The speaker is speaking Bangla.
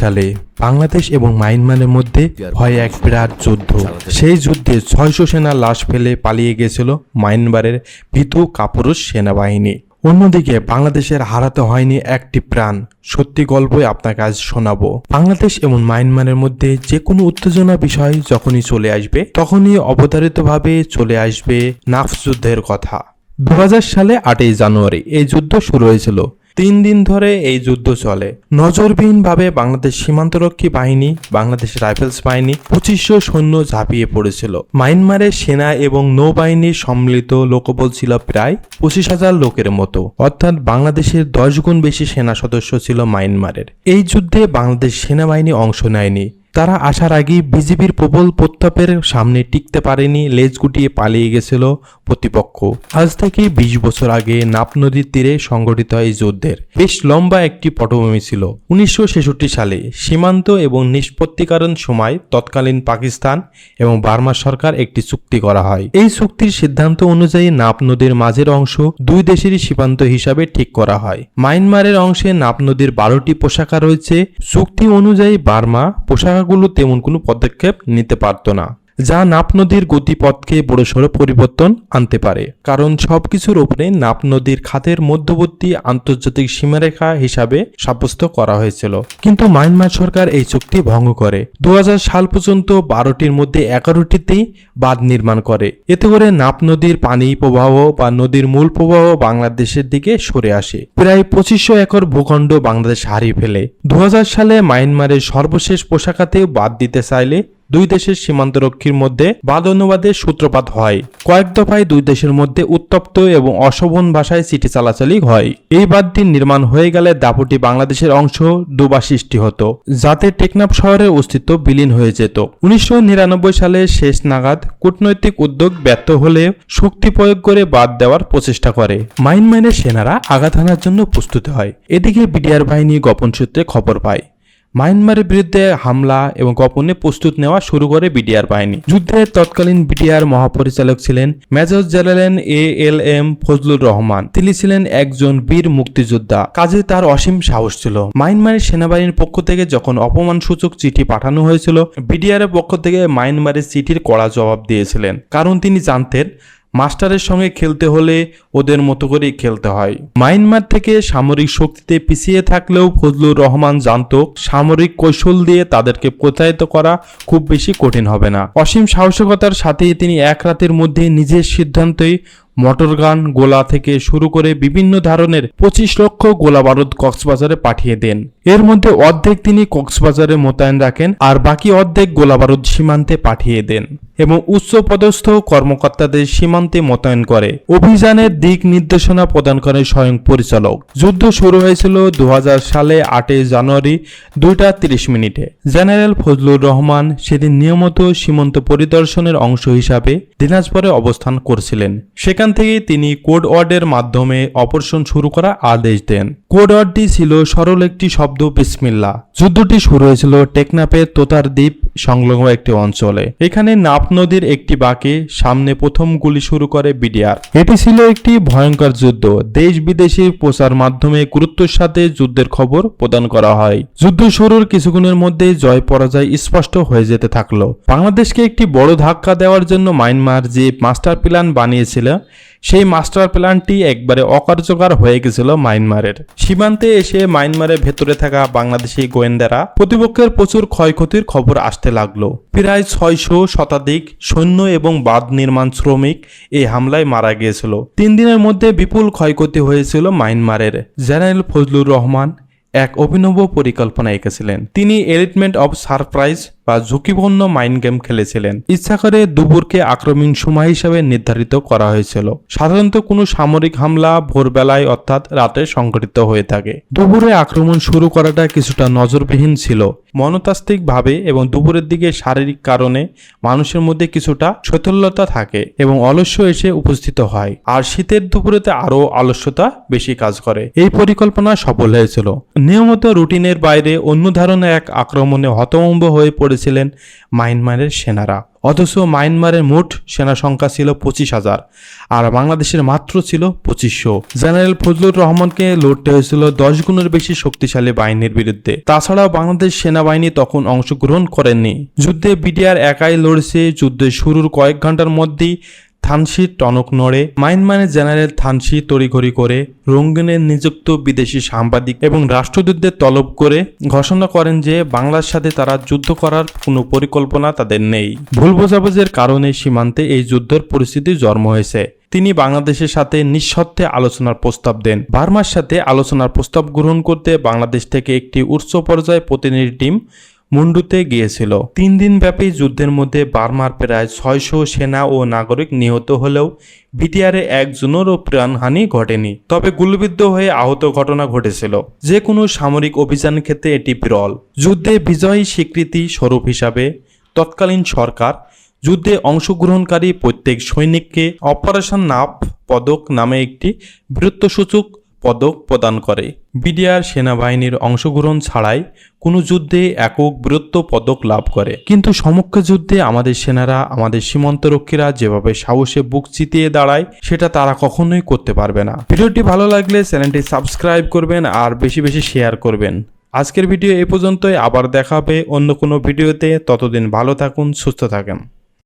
সালে বাংলাদেশ এবং মায়ানমারের মধ্যে হয় এক বিরাট যুদ্ধ। সেই যুদ্ধে ছয়শো সেনা লাশ ফেলে পালিয়ে গেছিল মায়ানমারের ভীতু কাপুরুষ সেনাবাহিনী। অন্যদিকে বাংলাদেশের হারাতে হয়নি একটি প্রাণ। সত্যি গল্পই আপনাকে আজ শোনাবো। বাংলাদেশ এবং মায়ানমারের মধ্যে যে কোনো উত্তেজনা বিষয় যখনই চলে আসবে, তখনই অবধারিতভাবে চলে আসবে নাফ যুদ্ধের কথা। দু হাজার সালে আটই জানুয়ারি এই যুদ্ধ শুরু হয়েছিল। তিন দিন ধরে এই যুদ্ধ চলে। নজরবিহীনভাবে বাংলাদেশ সীমান্তরক্ষী বাহিনী, বাংলাদেশ রাইফেলস বাহিনী পঁচিশশো সৈন্য ঝাঁপিয়ে পড়েছিল। মায়ানমারের সেনা এবং নৌবাহিনীর সম্মিলিত লোকবল ছিল প্রায় পঁচিশ হাজার লোকের মতো। অর্থাৎ বাংলাদেশের দশ গুণ বেশি সেনা সদস্য ছিল মায়ানমারের। এই যুদ্ধে বাংলাদেশ সেনাবাহিনী অংশ নেয়নি। তারা আসার আগেই বিজেপির প্রবল প্রত্যাপের সামনে টিকতে পারেনি, লেজ গুটিয়ে পালিয়ে গেছিল প্রতিপক্ষ। আজ থেকে বিশ বছর আগে নাপ নদীর তীরে সংগঠিত এই যুদ্ধের। বেশ লম্বা একটি পটভূমি ছিল। উনিশশো ছেষট্টি সালে সীমান্ত এবং নিষ্পত্তিকরণ সময় তৎকালীন পাকিস্তান এবং বার্মা সরকার একটি চুক্তি করা হয়। এই চুক্তির সিদ্ধান্ত অনুযায়ী নাপ নদীর মাঝের অংশ দুই দেশেরই সীমান্ত হিসাবে ঠিক করা হয়। মায়ানমারের অংশে নাপ নদীর বারোটি পোশাকা রয়েছে। চুক্তি অনুযায়ী বার্মা পোশাকাগুলো তেমন কোনো পদক্ষেপ নিতে পারত না। যা নাপ নদীর গতিপথকে বড়সড় পরিবর্তন আনতে পারে। কারণ সবকিছুর উপরে নাপ নদীর খাতের মধ্যবর্তী আন্তর্জাতিক সীমারেখা হিসাবে সাব্যস্ত করা হয়েছিল। কিন্তু মায়ানমার সরকার এই চুক্তি ভঙ্গ করে। দু সাল পর্যন্ত বারোটির মধ্যে এগারোটিতেই বাঁধ নির্মাণ করে। এতে করে নাপ নদীর পানি প্রবাহ বা নদীর মূল প্রবাহ বাংলাদেশের দিকে সরে আসে। প্রায় পঁচিশশো একর ভূখণ্ড বাংলাদেশ হারিয়ে ফেলে। দু হাজার সালে মায়ানমারের সর্বশেষ পোশাকাতেও বাদ দিতে চাইলে দুই দেশের সীমান্তরক্ষীর মধ্যে বাদ অনুবাদের সূত্রপাত হয়। কয়েক দফায় দুই দেশের মধ্যে উত্তপ্ত এবং অশোভন ভাষায় চিঠি চালাচালি হয়। এই বাঁধটি নির্মাণ হয়ে গেলে দাপুটি বাংলাদেশের অংশ দুবার সৃষ্টি হতো, যাতে টেকনাফ শহরের অস্তিত্ব বিলীন হয়ে যেত। উনিশশো নিরানব্বই সালে শেষ নাগাদ কূটনৈতিক উদ্যোগ ব্যর্থ হলে শক্তি প্রয়োগ করে বাদ দেওয়ার প্রচেষ্টা করে। মাইনমাইনের সেনারা আঘাত হানার জন্য প্রস্তুত হয়। এদিকে বিডিআর বাহিনী গোপন সূত্রে খবর পায়। মায়ানমারের বিরুদ্ধে হামলা এবং গোপনে প্রস্তুত নেওয়া শুরু করে বিডিআর বাহিনী। যুদ্ধের তৎকালীন বিডিআর মহাপরিচালক ছিলেন major general A L M Fazlur Rahman. তিনি ছিলেন একজন বীর মুক্তিযোদ্ধা। কাজে তার অসীম সাহস ছিল। মায়ানমারের সেনাবাহিনীর পক্ষ থেকে যখন অপমানসূচক চিঠি পাঠানো হয়েছিল বিডিআর এর পক্ষ থেকে মায়ানমারের চিঠির কড়া জবাব দিয়েছিলেন। কারণ তিনি জানতেন মাস্টারের সঙ্গে খেলতে হলে ওদের মতো করেই খেলতে হয়। মায়ানমার থেকে সামরিক শক্তিতে পিছিয়ে থাকলেও ফজলুর রহমান জানত, সামরিক কৌশল দিয়ে তাদেরকে প্রচারিত করা খুব বেশি কঠিন হবে না। অসীম সাহসিকতার সাথে তিনি এক রাতের মধ্যে নিজের সিদ্ধান্তই মটরগান গোলা থেকে শুরু করে বিভিন্ন ধরনের পঁচিশ লক্ষ গোলা বারুদ কক্সবাজারে পাঠিয়ে দেন। এর মধ্যে অর্ধেক তিনি কক্সবাজারে মোতায়েন রাখেন আর বাকি অর্ধেক গোলা বারুদ সীমান্তে পাঠিয়ে দেন এবং উচ্চ পদস্থ কর্মকর্তাদের সীমান্তে মোতায়েন করে। অভিযানের দিক নির্দেশনা প্রদান করে স্বয়ং পরিচালক। যুদ্ধ শুরু হয়েছিল দু হাজার সালে আটই জানুয়ারি দুইটা তিরিশ মিনিটে। জেনারেল ফজলুর রহমান সেদিন নিয়মিত সীমান্ত পরিদর্শনের অংশ হিসাবে দিনাজপুরে অবস্থান করছিলেন। সেখান থেকেই তিনি কোড ওয়ার্ডের মাধ্যমে অপারেশন শুরু করা আদেশ দেন। কোড ওয়ার্ডটি ছিল সরল একটি শব্দ বিসমিল্লা যুদ্ধটি শুরু হয়েছিল টেকনাপের তোতার দ্বীপ সংলগ্ন একটি অঞ্চলে। এখানে নাপ নদীর একটি বাঁকে সামনে প্রথম গুলি শুরু করে বিডিআর। এটি ছিল একটি ভয়ঙ্কর যুদ্ধ। দেশ বিদেশি প্রচার মাধ্যমে গুরুত্বের সাথে যুদ্ধের খবর প্রদান করা হয়। যুদ্ধ শুরুর কিছুক্ষণের মধ্যে জয় পরাজয় স্পষ্ট হয়ে যেতে থাকল। বাংলাদেশকে একটি বড় ধাক্কা দেওয়ার জন্য মায়ানমার যে মাস্টার প্ল্যান বানিয়েছিল সেই মাস্টার প্ল্যানটি একবারে অকার্যকর হয়ে গেছিল মায়ানমারের। সীমান্তে এসে মায়ানমারের ভেতরে থাকা বাংলাদেশি গোয়েন্দারা প্রতিপক্ষের প্রচুর ক্ষয়ক্ষতির খবর আসতে লাগল। প্রায় ছয়শো শতাধিক সৈন্য এবং বাঁধ নির্মাণ শ্রমিক এই হামলায় মারা গিয়েছিল। তিন দিনের মধ্যে বিপুল ক্ষয়ক্ষতি হয়েছিল মায়ানমারের। জেনারেল ফজলুর রহমান এক অভিনব পরিকল্পনা এঁকেছিলেন। তিনি এলিটমেন্ট অব সারপ্রাইজ বা ঝুঁকিপূর্ণ মাইন্ড গেম খেলেছিলেন। ইচ্ছা করে দুপুরকে আক্রমণ সময় হিসাবে নির্ধারিত করা হয়েছিল। সাধারণত কোনো সামরিক হামলা ভোরবেলায় অর্থাৎ রাতে সংঘটিত হয়ে থাকে। দুপুরে আক্রমণ শুরু করাটা কিছুটা নজরবিহীন ছিল। মনতাত্ত্বিকভাবে এবং দুপুরের দিকে শারীরিক কারণে মানুষের মধ্যে কিছুটা শৈথল্যতা থাকে এবং অলস্য এসে উপস্থিত হয়। আর শীতের দুপুরেতে আরও আলস্যতা বেশি কাজ করে। এই পরিকল্পনা সফল হয়েছিল। নিয়মিত রুটিনের বাইরে অন্য ধরনের এক আক্রমণে হতভম্ব হয়ে পড়েছিলেন মায়ানমারের সেনারা। অথচ মায়ানমারের মোট সেনা সংখ্যা ছিল পঁচিশ হাজার, আর বাংলাদেশের মাত্র ছিল পঁচিশশো। জেনারেল ফজলুর রহমানকে লড়তে হয়েছিল দশ গুণের বেশি শক্তিশালী বাহিনীর বিরুদ্ধে। তাছাড়াও বাংলাদেশ সেনাবাহিনী তখন অংশগ্রহণ করেননি। যুদ্ধে বিডিআর একাই লড়ছে, যুদ্ধের শুরুর কয়েক ঘণ্টার মধ্যেই থানসির টনক নড়ে মায়ানমারের জেনারেল থানসি তড়িঘড়ি করে রঙ্গিনের নিযুক্ত বিদেশি সাংবাদিক এবং রাষ্ট্রদূতদের তলব করে ঘোষণা করেন যে বাংলার সাথে তারা যুদ্ধ করার কোনো পরিকল্পনা তাদের নেই। ভুল বোঝাবুঝির কারণে সীমান্তে এই যুদ্ধের পরিস্থিতি জন্ম হয়েছে। তিনি বাংলাদেশের সাথে নিঃশর্তে আলোচনার প্রস্তাব দেন। বার্মার সাথে আলোচনার প্রস্তাব গ্রহণ করতে বাংলাদেশ থেকে একটি উচ্চ পর্যায়ে প্রতিনিধি টিম মুন্ডুতে গিয়েছিল। তিন দিন ব্যাপী যুদ্ধের মধ্যে বার্মার প্রায় ছয়শো সেনা ও নাগরিক নিহত হলেও বিটিআরে একজনেরও প্রাণহানি ঘটেনি। তবে গুলিবিদ্ধ হয়ে আহত ঘটনা ঘটেছিল। যে কোনো সামরিক অভিযান ক্ষেত্রে এটি বিরল। যুদ্ধে বিজয়ী স্বীকৃতি স্বরূপ হিসাবে তৎকালীন সরকার যুদ্ধে অংশগ্রহণকারী প্রত্যেক সৈনিককে অপারেশন নাপ পদক নামে একটি বীরত্বসূচক পদক প্রদান করে। বিডিআর সেনাবাহিনীর অংশগ্রহণ ছাড়াই কোনো যুদ্ধে একক বীরত্ব পদক লাভ করে। কিন্তু সমক্ষ যুদ্ধে আমাদের সেনারা আমাদের সীমান্তরক্ষীরা যেভাবে সাহসে বুক চিতিয়ে দাঁড়ায়, সেটা তারা কখনোই করতে পারবে না। ভিডিওটি ভালো লাগলে চ্যানেলটি সাবস্ক্রাইব করবেন আর বেশি বেশি শেয়ার করবেন। আজকের ভিডিও এ পর্যন্তই। আবার দেখা হবে অন্য কোনো ভিডিওতে। ততদিন ভালো থাকুন, সুস্থ থাকেন।